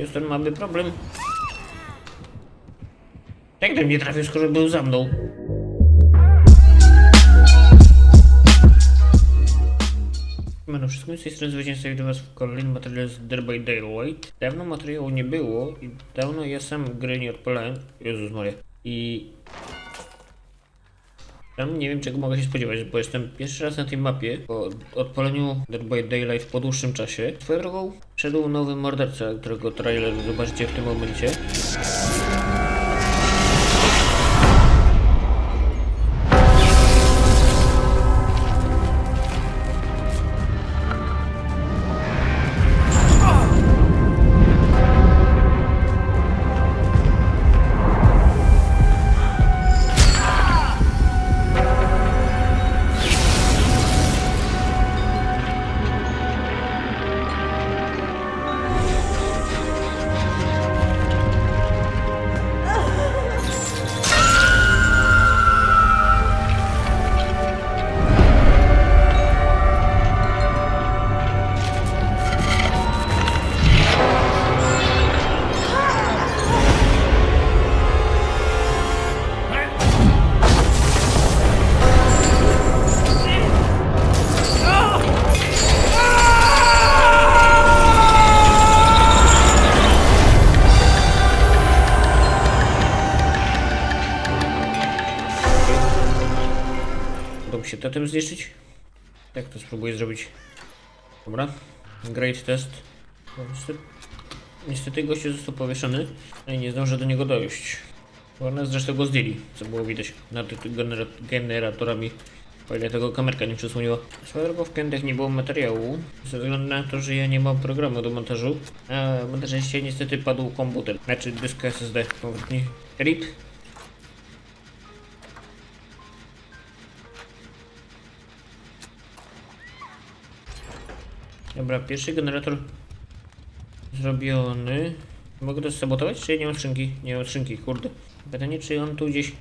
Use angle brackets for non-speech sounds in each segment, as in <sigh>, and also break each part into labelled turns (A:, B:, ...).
A: Houston, mamy problem. Jak do mnie trafił, skoro był za mną? Mano wszystko z tej strony zwycięzca do Was w kolejnym materiale z Dead by Daylight. Dawno materiału nie było i dawno ja sam gry nie odpalałem. Jezus Maria. I... Tam nie wiem czego mogę się spodziewać, bo jestem pierwszy raz na tej mapie po odpaleniu Dead by Daylight po dłuższym czasie. Swoją drogą wszedł nowy morderca, którego trailer zobaczycie w tym momencie. Totem zniszczyć? Tak to spróbuję zrobić. Dobra. Great test. No, niestety- Niestety gościu został powieszony i nie zdążę do niego dojść. One zresztą go zdjęli, co było widać nad genera generatorami. O ile tego kamerka nie przysłoniła. Swoją drogą w piątek nie było materiału, ze względu na to, że ja nie mam programu do montażu. A montażyście niestety padł komputer, znaczy dysk SSD konkretnie. RIP. Dobra, pierwszy generator zrobiony. Mogę to sabotować, czy nie mam skrzynki? Nie mam skrzynki, kurde. Pytanie, czy on tu gdzieś...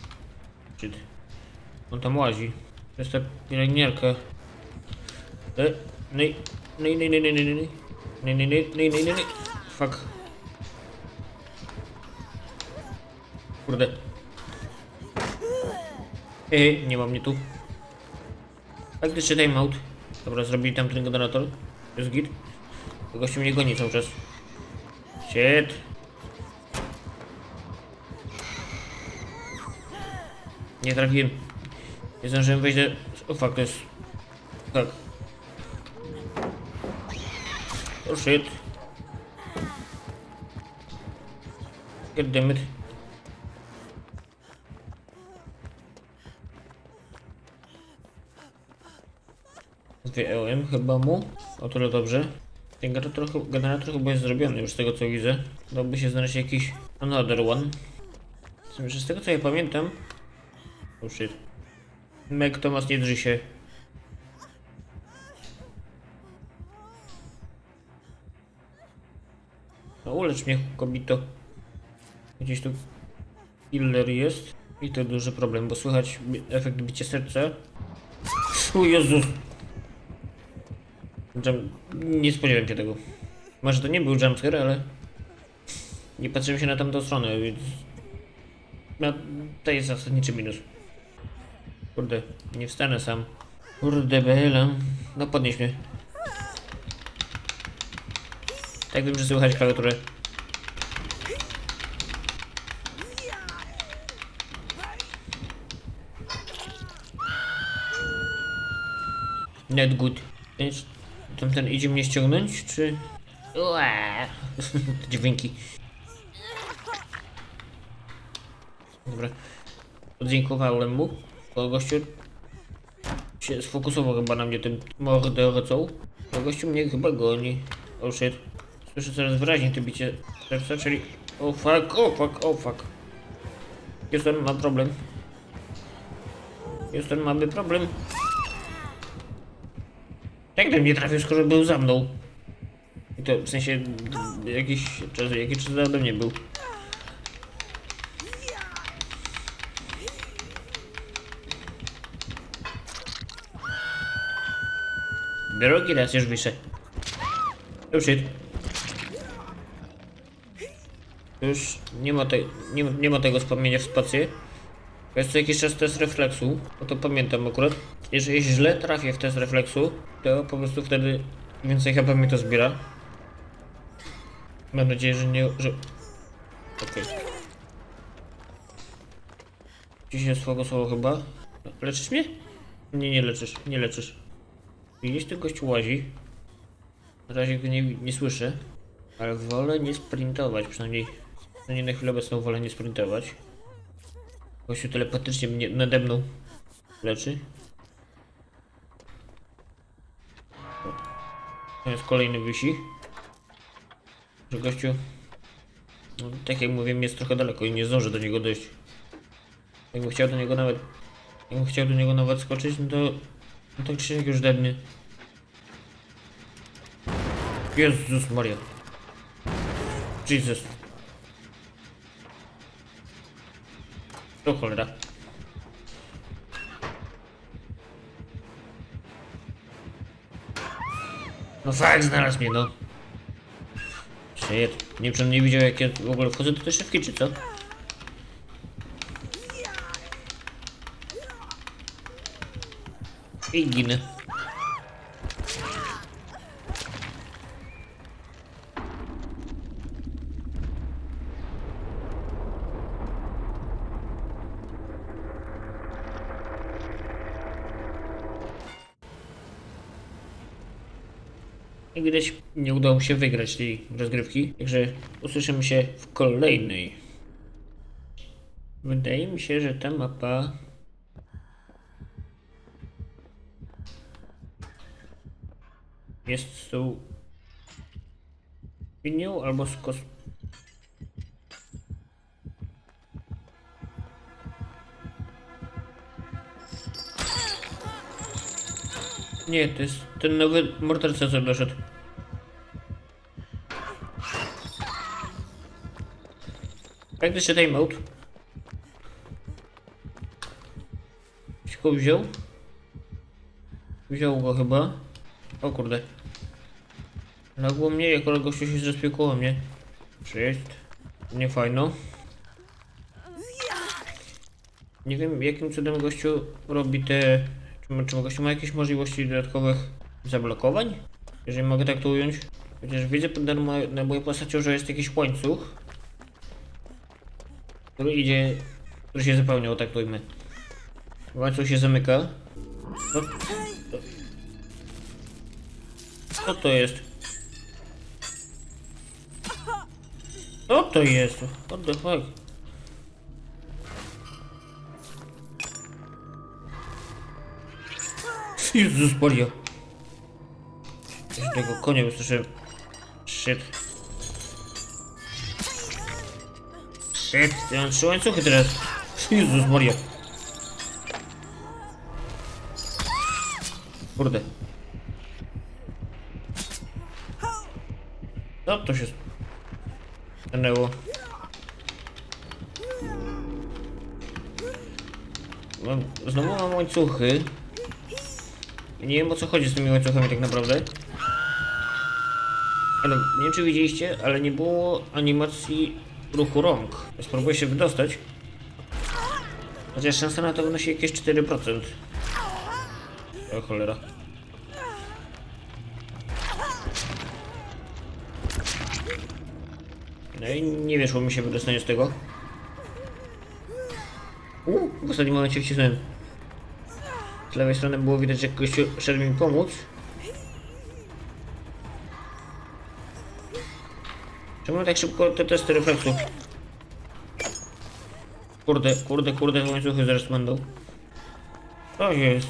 A: On tam łazi. To jest ta pielęgniarka. E, No i... No i, no i, no i, no i, no i, no i, no i, no i, no i, no i, no Fuck. Kurde. Ej, nie ma mnie tu. Faktycznie timeout. Dobra, zrobili tam ten generator. Jest git. To Gościu mnie goni cały czas. Shit. Nie trafiłem. Nie zdążyłem wejść do... O fuck, to jest... Tak. Oh shit. God damn. Wyjąłem chyba mu. O tyle dobrze. Ten generator, generator chyba jest zrobiony już z tego co widzę. Dałby się znaleźć jakiś another one. Z tego co ja pamiętam... Oh shit. Meg Thomas nie drży się. No ulecz mnie kobito. Gdzieś tu killer jest. I to duży problem, bo słychać efekt bicia serca. O Jezus! Jump... Nie spodziewałem się tego. Może to nie był jumpscare, ale... Nie patrzyłem się na tamtą stronę, więc... No, to jest zasadniczy minus. Kurde, nie wstanę sam. Kurde bela. No podnieś mnie. Tak wiem, że słychać klawiaturę. Not good. Tamten idzie mnie ściągnąć, czy... Ua! Te <laughs> dźwięki. Dobra. Podziękowałem mu. Bo gościu się sfokusował chyba na mnie tym mordercą. Bo gościu mnie chyba goni. Oh shit. Słyszę coraz wyraźniej to bicie serca, czyli... Oh fuck, oh fuck, oh fuck. Houston, ma problem. Houston, mamy problem. Jak mnie trafił, skoro był za mną? I to w sensie jakiś czas, jakiś czas ode mnie był. Drugi raz już wyszedł. Oh shit. Już nie ma, te, nie, nie ma tego wspomnienia w spację. Jest co jakiś czas test refleksu, bo to pamiętam akurat. Jeżeli źle trafię w test refleksu, to po prostu wtedy więcej HP mi to zbiera. Mam nadzieję, że nie... że... Okej. Gdzieś jest słowo słowo chyba. Leczysz mnie? Nie, nie leczysz, nie leczysz. Gdzieś tu gość łazi. Na razie go nie, nie słyszę. Ale wolę nie sprintować, przynajmniej, przynajmniej na chwilę obecną wolę nie sprintować. Gościu telepatycznie mnie nade mną leczy. To jest kolejny wisi. Że gościu, no, tak jak mówiłem, jest trochę daleko i nie zdążę do niego dojść. Jakbym chciał do niego nawet, jakbym chciał do niego nawet skoczyć, no to, no to Krzysiek już dednie. Jezus Maria. Jesus. To cholera. No fakt, znalazł mnie, no. Shit. Nie wiem, nie widział, jak ja w ogóle wchodzę do tej szybki, czy co? I ginę. I widać, nie udało mi się wygrać tej rozgrywki, także usłyszymy się w kolejnej. Wydaje mi się, że ta mapa jest z tą albo z kos... Nie, to jest ten nowy morderca, co doszedł. Się timeout? Ktoś go wziął? Wziął go chyba. O kurde. Nagło mnie, jak gościu się zrespił koło mnie. Cześć. Nie fajno. Nie wiem jakim cudem gościu robi te... Czy, ma- jakieś możliwości dodatkowych zablokowań? Jeżeli mogę tak to ująć. Chociaż widzę na, mo- na mojej postaci, że jest jakiś łańcuch. Który idzie... Który się zapełniał, tak to ujmę. Łańcuch się zamyka. Co, co to jest? Co to jest? What the fuck? Jezus Maria. Tego konia usłyszałem. Shit. Shit, ja mam trzy łańcuchy teraz. Jezus. Kurde. Co to się stanęło? Znowu mam łańcuchy. Nie wiem o co chodzi z tymi łańcuchami tak naprawdę. Ale nie wiem czy widzieliście, ale nie było animacji ruchu rąk. Spróbuję się wydostać. Chociaż szansa na to wynosi jakieś 4%. O cholera. No i nie wyszło mi się wydostanie z tego. Uuu, w ostatnim momencie wcisnąłem. Z lewej strony było widać, że gościu szedł mi pomóc. Czemu tak szybko te testy refleksu? Kurde, kurde, kurde, łańcuchy zaraz będą. Co jest?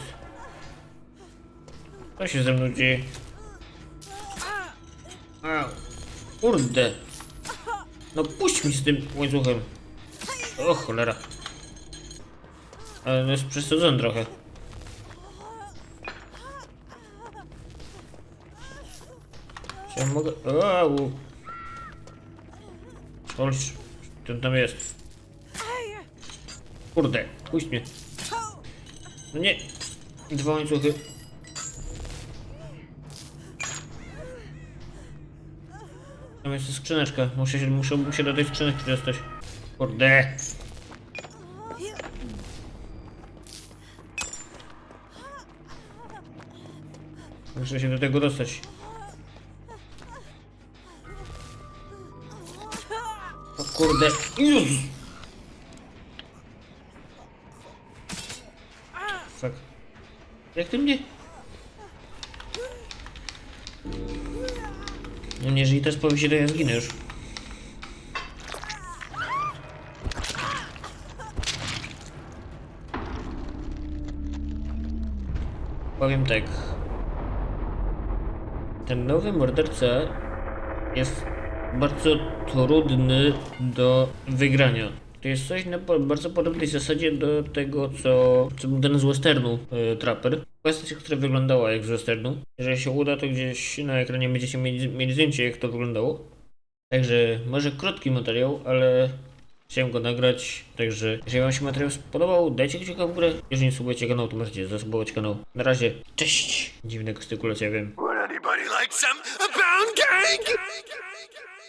A: Co się ze mną dzieje? Kurde. No puść mi z tym łańcuchem. O cholera. Ale no jest przesadzony trochę. Czy ja mogę... Au. Chodź. Ten tam jest. Kurde, puść mnie. No nie. Dwa łańcuchy. Tam jest skrzyneczka. Muszę się, muszę się do tej skrzyneczki dostać. Kurde. Muszę się do tego dostać. Kurde. Jezus. Fuck. Jak ty mnie... No nie, jeżeli też powie to ja zginę już. Powiem tak. Ten nowy morderca jest bardzo trudny do wygrania. To jest coś na bardzo podobnej zasadzie do tego, co, co był ten z westernu y, Trapper. Postać, która wyglądała jak z westernu. Jeżeli się uda, to gdzieś na ekranie będziecie mieli, mieli zdjęcie, jak to wyglądało. Także może krótki materiał, ale chciałem go nagrać. Także jeżeli Wam się materiał spodobał, dajcie kciuka w górę. Jeżeli nie subujecie kanału, to możecie zasubować kanał. Na razie, cześć! Dziwna gestykulacja, wiem.
B: Would anybody like some pound cake?